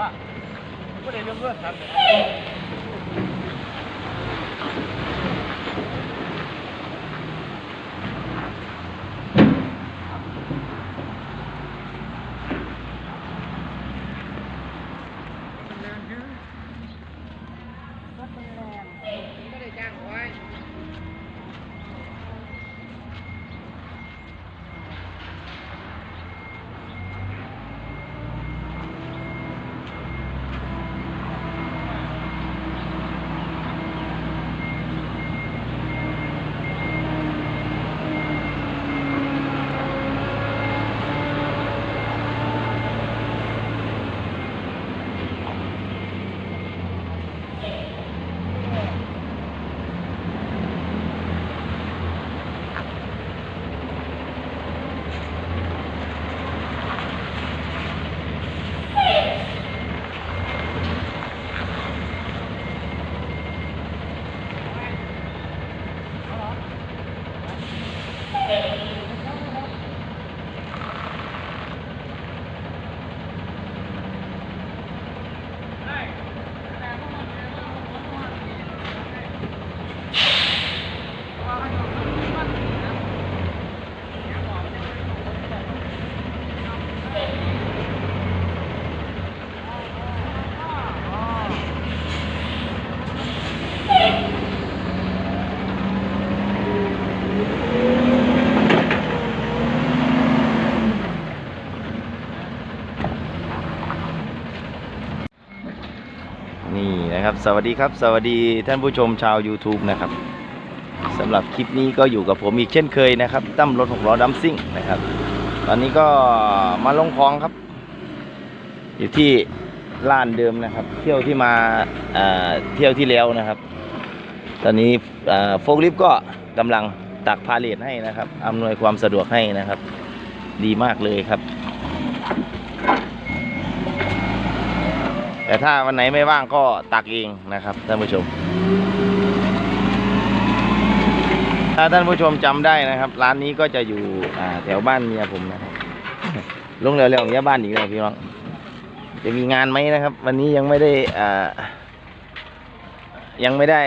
ว่าไม่ได้เรื่องเลือนครับ สวัสดีครับ สวัสดีท่านผู้ชมชาว YouTube นะครับสำหรับคลิปนี้ก็อยู่กับผมอีกเช่นเคยนะครับตั้มรถหกล้อดัมซิ่งนะครับ ตอนนี้ก็มาลงคลองครับ อยู่ที่ลานเดิมนะครับ เที่ยวที่มาเที่ยวที่แล้วนะครับ ตอนนี้โฟกลิฟต์ก็กำลังตักพาเลทให้นะครับอำนวยความสะดวกให้นะครับ ดีมากเลยครับ แต่ถ้าวันไหนไม่ว่างก็ตักเองนะครับท่านผู้ชม ถ้าท่านผู้ชมจำได้นะครับ ร้านนี้ก็จะอยู่อ่าแถวบ้านเมียผมนะครับลงเร็วๆอย่างเงี้ยบ้านอีกแล้วพี่น้องจะมีงานไหมนะครับ วันนี้ยังไม่ได้อ่ายังไม่ได้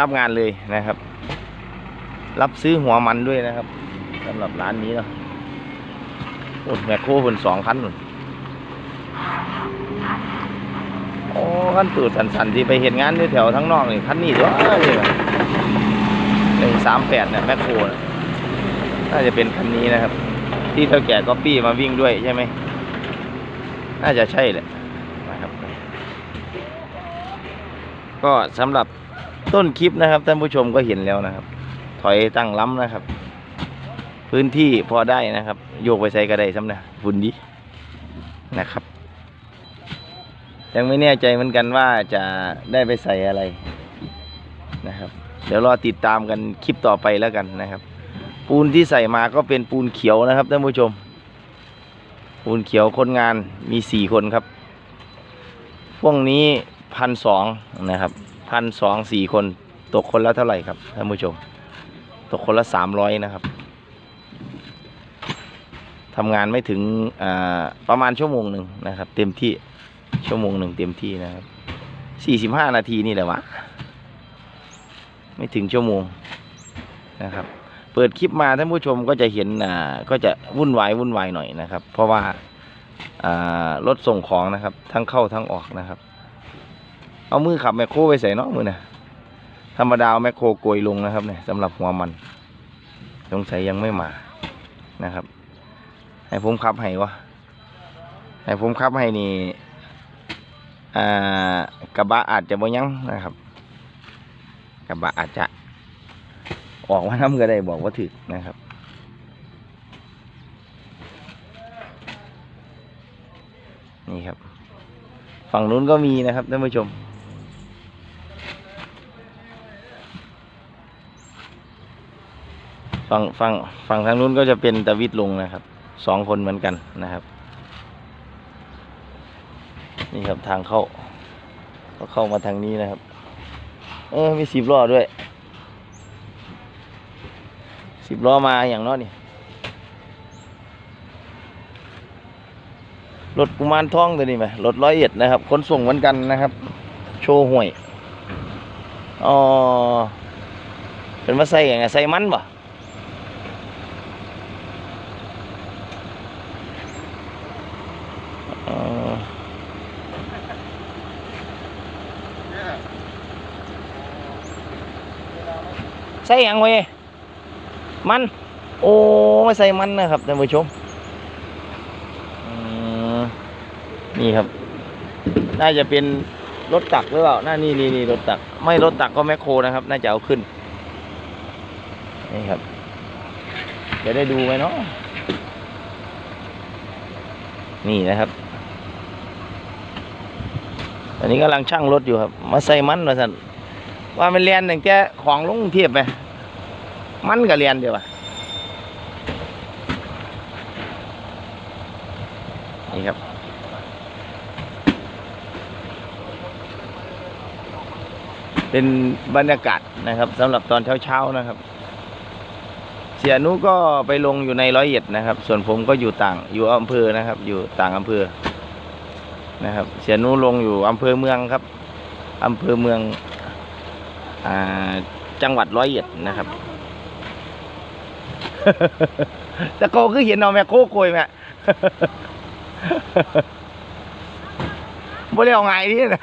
รับงานเลยนะครับ รับซื้อหัวมันด้วยนะครับสำหรับร้านนี้เนาะโอ้แมคโครคนสองคันนู่น โอ้ขั้นตูดสันๆที่ไปเห็นงานที่แถวทั้งนอกนี่คันนี้ด้วยนี่หนึ่งสามแปดเนี่ยแมคโครน่ะน่าจะเป็นคันนี้นะครับ ที่เท่าแก่ก็ปี้มาวิ่งด้วยใช่ไหมน่าจะใช่แหละนะครับ ก็สำหรับต้นคลิปนะครับท่านผู้ชมก็เห็นแล้วนะครับ ถอยตั้งล้ำนะครับ พื้นที่พอได้นะครับ โยกไปใส่ก็ได้สำนะฝุ่นดีนะครับ ยังไม่แน่ใจเหมือนกันว่าจะได้ไปใส่อะไรนะครับ เดี๋ยวรอติดตามกันคลิปต่อไปแล้วกันนะครับ ปูนที่ใส่มาก็เป็นปูนเขียวนะครับท่านผู้ชม ปูนเขียวคนงานมีสี่คนครับ พวกนี้พันสองนะครับพันสองสี่คนตกคนละเท่าไหร่ครับท่านผู้ชม ตกคนละสามร้อยนะครับทำงานไม่ถึงประมาณชั่วโมงหนึ่งนะครับ เต็มที่ ชั่วโมงหนึ่งเต็มที่นะครับสี่สิบห้านาทีนี่แหละวะ ไม่ถึงชั่วโมงนะครับ เปิดคลิปมาท่านผู้ชมก็จะเห็นอ่าก็จะวุ่นวายวุ่นวายหน่อยนะครับ เพราะว่าอ่ารถส่งของนะครับ ทั้งเข้าทั้งออกนะครับ เอามือขับแมคโครไปใส่เนาะมือนะธรรมดาแมคโครโกยลงนะครับเนี่ยสำหรับหัวมันสงสัยยังไม่มานะครับ ให้ผมขับให้วะให้ผมขับให้นี่ กระบะอาจจะบ่ยังนะครับ กระบะอาจจะ ออกว่าน้ำก็ได้บอกว่าถึกนะครับนี่ครับ ฝั่งนู้นก็มีนะครับท่านผู้ชม ฝั่งฝั่งฝั่งทางนู้นก็จะเป็นตะวิดลงนะครับสองคนเหมือนกันนะครับ นี่ครับทางเข้า ก็เข้ามาทางนี้นะครับ เออมีสิบล้อด้วยสิบล้อมาอย่างน้อยนี่รถกุมารทองตัวนี้ไหมรถร้อยเอ็ดนะครับขนส่งเหมือนกันนะครับ โชว์ห่วยอ๋อเป็นมาใส่ยังไงใส่มันบ่ ใส่ยังเว้มัน โอ้ไม่ใส่มันนะครับท่านผู้ชมนี่ครับ น่าจะเป็นรถตักหรือเปล่าน่านี่นี่นี่รถตัก ไม่รถตักก็แมคโครนะครับ น่าจะเอาขึ้น นี่ครับ จะได้ดูไหมเนาะนี่นะครับตอนนี้กำลังช่างรถอยู่ครับ มาใส่มันมาสั่น ว่ามันเรียนอย่างแกของลงกรุงเทียบไหมมันก็เรียนเดียวอะนี่ครับเป็นบรรยากาศนะครับสำหรับตอนเช้าๆนะครับ เสียนุก็ไปลงอยู่ในร้อยเอ็ดนะครับ ส่วนผมก็อยู่ต่างอยู่อำเภอนะครับ อยู่ต่างอำเภอนะครับ เสียนุลงอยู่อำเภอเมืองครับอำเภอเมือง จังหวัดร้อยเอ็ดนะครับแต่โกคือเห็นเอาแม่โคโกยแม่บ่ได้เอาไงนี่นะ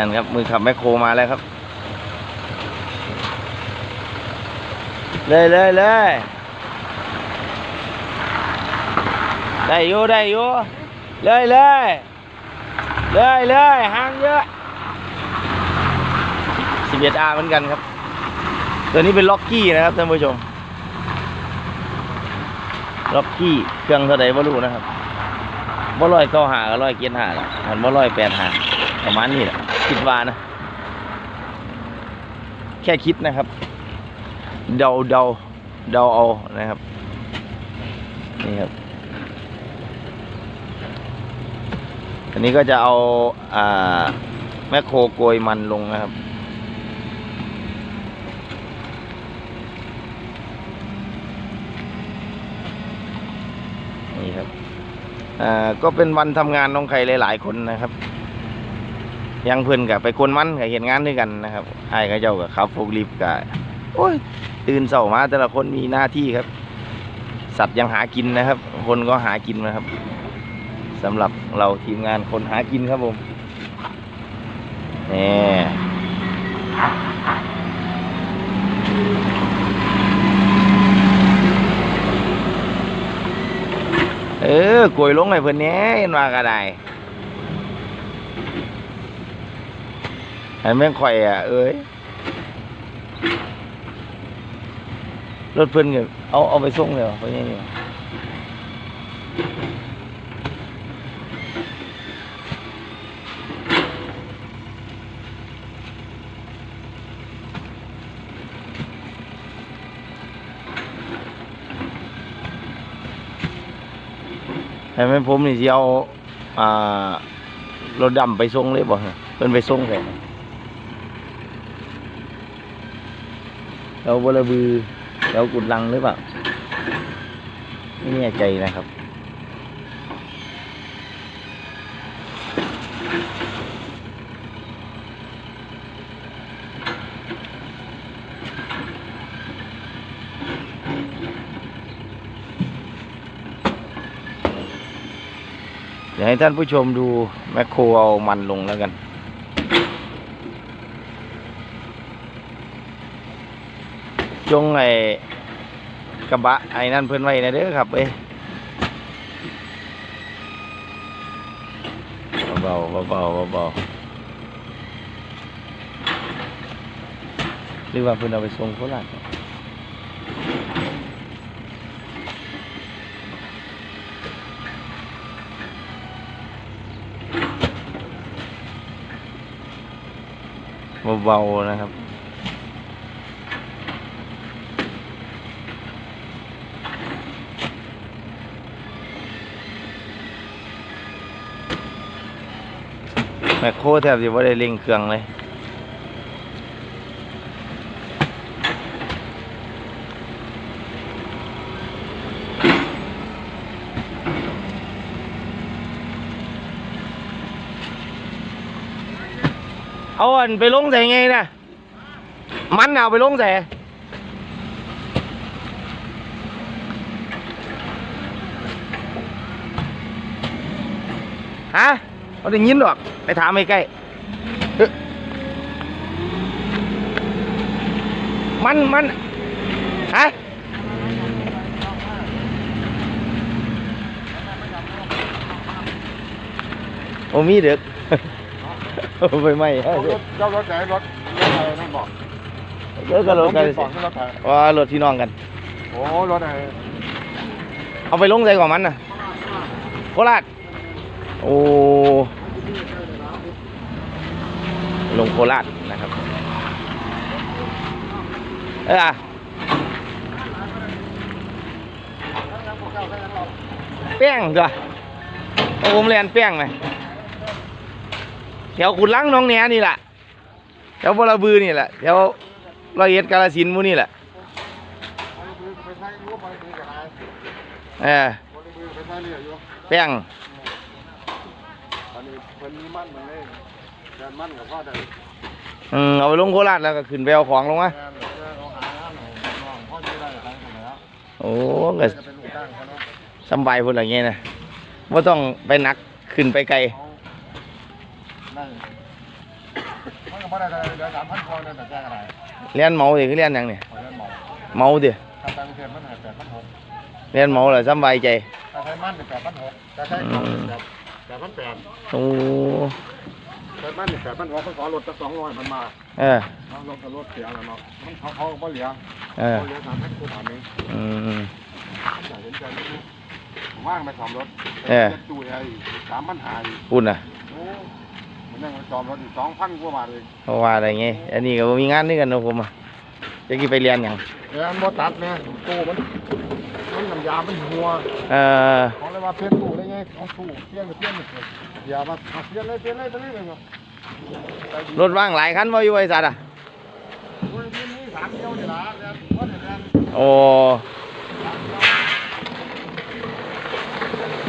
นั่นครับ มือขับแมคโครมาแล้วครับ เลยเลยเลยได้อยู่ได้อยู่เลยเลยเลยเลยห่างเยอะสิบเอ็ดอาเหมือนกันครับ ตัวนี้เป็นล็อกกี้นะครับท่านผู้ชมล็อกกี้เครื่องเท่าไหร่ไม่รู้นะครับบ่ร้อยเก้าหาก็ร้อยเกียรหาละมันบ่ร้อยแปดหาประมาณนี้แหละ คิดว่านะ แค่คิดนะครับ เดาเดาเดาเอานะครับ นี่ครับ อันนี้ก็จะเอาอ่าแมคโครโกยมันลงนะครับนี่ครับ อ่า ก็เป็นวันทำงานของใครหลาย ๆ คนนะครับ ยังเพื่อนกับไปกวนมันกับเห็นงานด้วยกันนะครับไอ้กับเจ้ากับขับโฟกลิฟกับโอ้ย ตื่นเสามาแต่ละคนมีหน้าที่ครับ สัตว์ยังหากินนะครับ คนก็หากินนะครับสำหรับเราทีมงานคนหากินครับผมนี่เออกลวยลงให้เพื่อนแหนี้เห็นว่าก็ได้ ไอ้แม่งข่อยอะ เอ้ยรถเพิ่อนก็เอาเอาไปส่งเลยเหรอเพราะงี้นี่ให้แม่ผมนี่สิเอาอ่ารถดำไปส่งเลยบ่เพิ่นไปส่งเลย เราบลบือเรากุดลังหรือเปล่า ไม่แน่ใจนะครับ เดี๋ยวให้ท่านผู้ชมดูแมคโครเอามันลงแล้วกัน จงไอ้กระบะไอ้นั่นเพื่อนไว้นะเด้อครับเอ้ยเบาเบาเบาหรือว่าเพื่อนเอาไปส่งโคราชเบาๆนะครับ แมคโครแทบจะไม่ได้เร่งเครื่องเลยเอาอันไปลงใส่ไงนะมันเอาไปลงใส่ฮะ เอาได้ยินหรอก ไปถามไอ้ใกล้เอ๊ะมันมันฮะโอ้มีเด็กโอ้ไปไหมฮะรถเจ้ารถไหนรถรถอะไรนั่นบอกเลิกกันรถกันสองรถไหนว่ารถพี่น้องกัน โอ้รถไหนเอาไปลงใส่ก่อนมันนะโคราช โอ้ลงโคราชนะครับเอออะแป้งจ้ะเอาผมเรียนแป้งไหมแถวขุนลังน้องแหนนี่แหละแถวบรบือนี่แหละแถวรอยเอ็ดกาลสินมูนี่แหละเออเรืออยู่แป้ง เพิ่นมีมั่นมาเลยแทนมั่นกับพ่อได้อืมเอาไปลงโคราชแล้วก็ขึ้นไปเอาของลงมาแทนเพื่อเขาหางานของน้องพ่อจะได้อะไรกันแล้วโอ้ก็จะเป็นลูกจ้างเขาเนาะสำบายพุ่นอะไรเงี้ยนะว่าต้องไปหนักขึ้นไปไกลเขาได้มันก็ไม่ได้เดือนสามพันคนแต่แจ้งอะไรเรียนเมาดิคือเรียนหยังเนี่ยขอเรียนหมอเมาดิถ้าต่างประเทศมันหายแปดพันหกเรียนเมาเลยสำบายใจ ถ้าใช้มั่นเป็นแปดพันหกถ้าใช้ของเป็นแปด แปดพันแปดโอ้ใช้มั่นเป็นแปดพันหกเขาขอลดตั้งสองร้อยมันมาเออเอารถกับรถเสียแล้วเนาะมันเขาเขาก็เหลือเออเขาเหลือสามพันกูถามเองอืมอยากเห็นใจนิดนึงผมว่างไปสอมรถเออดูไอ้สามพันหายปุ่นอะโอ้มันนั่งไปสอมรถอีกสองพันกว่าบาทเองเพราะว่าอะไรเงี้ยอันนี้ก็บ่มีงานด้วยกันเนาะผมอะ จะกี่ไปเรียนหยังเดี๋ยวอันบ่ตัดเนี่ยตู้มันมันน้ำยามันหัวเออเขาเลยว่าเปลี่ยนตู้ได้ไงเอาตู้เปลี่ยนก็เปลี่ยนเลยอย่ามาเอาเปลี่ยนเลยเปลี่ยนเลยไปเลยเลยเนาะใจดีรถว่างหลายคันว่าอยู่บริษัทอะโอ้ยมีมีสามเดียวนี่ล่ะเดี๋ยวว่าเดี๋ยวเดี๋ยวโอ้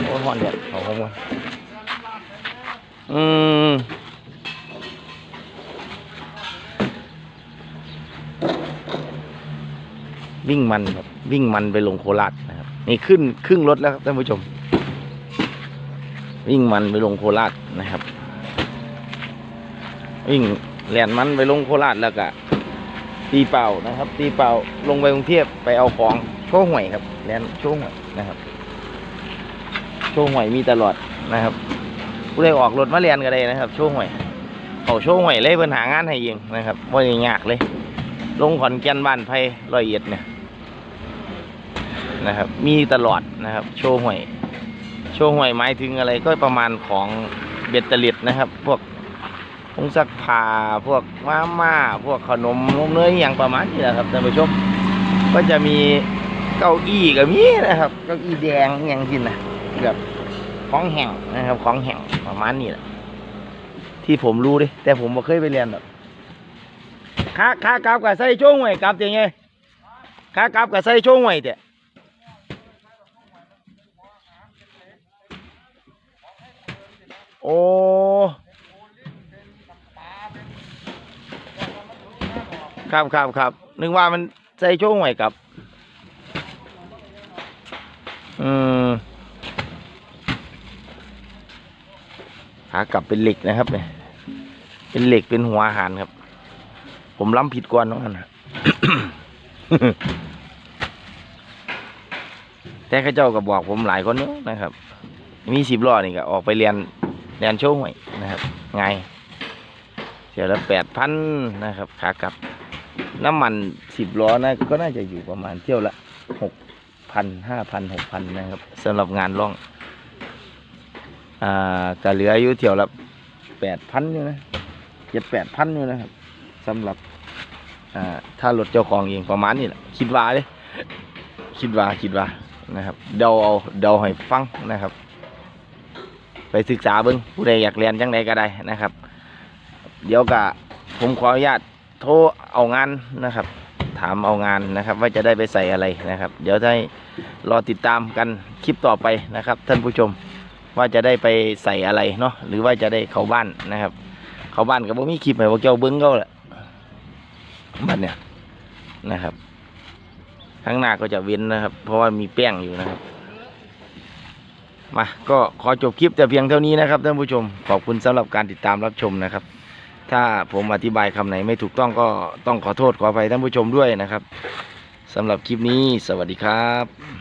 โอ้หอนเด็ดเอาผมก่อนอืม วิ่งมันครับวิ่งมันไปลงโคราชนะครับนี่ขึ้นครึ่งรถแล้วครับท่านผู้ชม วิ่งมันไปลงโคราชนะครับ วิ่งแหลนมันไปลงโคราชแล้วก็ตีเป่านะครับ ตีเป่าลงไปกรุงเทพไปเอาของโชว์หวยครับแล่นโชว์หวยนะครับโชว์หวยมีตลอดนะครับผู้ใดออกรถมาเรียนก็ได้นะครับ โชว์หวยเขาโชว์หวยเลยเพิ่นหางานให้เองนะครับว่ายากเลย ลงขอนแก่นบ้านไผ่ร้อยเอ็ดเนี่ย นะครับ มีตลอดนะครับ โชว์หวย โชว์หวยหมายถึงอะไรก็ประมาณของเบ็ดตล็ดนะครับ พวกผงซักผ้าพวกมาม่าพวกขนมนมเนยอย่างประมาณนี้แหละครับท่านผู้ชมก็จะมีเก้าอี้ก็มีนะครับ เก้าอี้แดงอย่างที่นะแบบของแห้งนะครับ ของแห้งประมาณนี้แหละที่ผมรู้ดิแต่ผมไม่เคยไปเรียนหรอกขาขากับกับใส่ช่วงหวยกับยังไงขากับกับใส่ช่วงหวยเตะ โอ้ครับครับครับนึกว่ามันใส่ช่วงหวยกลับอืมขากลับเป็นเหล็กนะครับเนี่ยเป็นเหล็กเป็นหัวอาหารครับ ผมล้ำผิดกวนน้องอันนะแต่ข้าเจ้าก็บอกผมหลายคนเนอะนะครับ มีสิบล้อนี่ก็ออกไปเรียน เรียนโชว์หวยนะครับไงเสียละแปดพันนะครับขากลับ น้ำมันสิบล้อนะก็น่าจะอยู่ประมาณเที่ยวละหกพันห้าพันหกพันนะครับสำหรับงานล่องอ่าก็เหลืออยู่เที่ยวละแปดพันอยู่นะเจ็ดแปดพันอยู่นะครับสำหรับอ่าถ้ารถเจ้าของเองประมาณนี้แหละคิดว่าเลยคิดว่าคิดว่านะครับ เดาเอาเดาให้ฟังนะครับ ไปศึกษาเบิ้งผู้ใดอยากเรียนจังใดก็ได้นะครับ เดี๋ยวกะผมขออนุญาตโทรเอางานนะครับ ถามเอางานนะครับ ว่าจะได้ไปใส่อะไรนะครับ เดี๋ยวให้รอติดตามกันคลิปต่อไปนะครับ ท่านผู้ชมว่าจะได้ไปใส่อะไรเนาะหรือว่าจะได้เข้าบ้านนะครับ เข้าบ้านกับผมมีคลิปให้พวกเจ้าเบิ้งเขาแหละบ้านเนี่ยนะครับ ข้างหน้าก็จะเว้นนะครับ เพราะว่ามีแป้งอยู่นะครับ มาก็ขอจบคลิปแต่เพียงเท่านี้นะครับท่านผู้ชมขอบคุณสำหรับการติดตามรับชมนะครับ ถ้าผมอธิบายคำไหนไม่ถูกต้องก็ต้องขอโทษขออภัยท่านผู้ชมด้วยนะครับสำหรับคลิปนี้สวัสดีครับ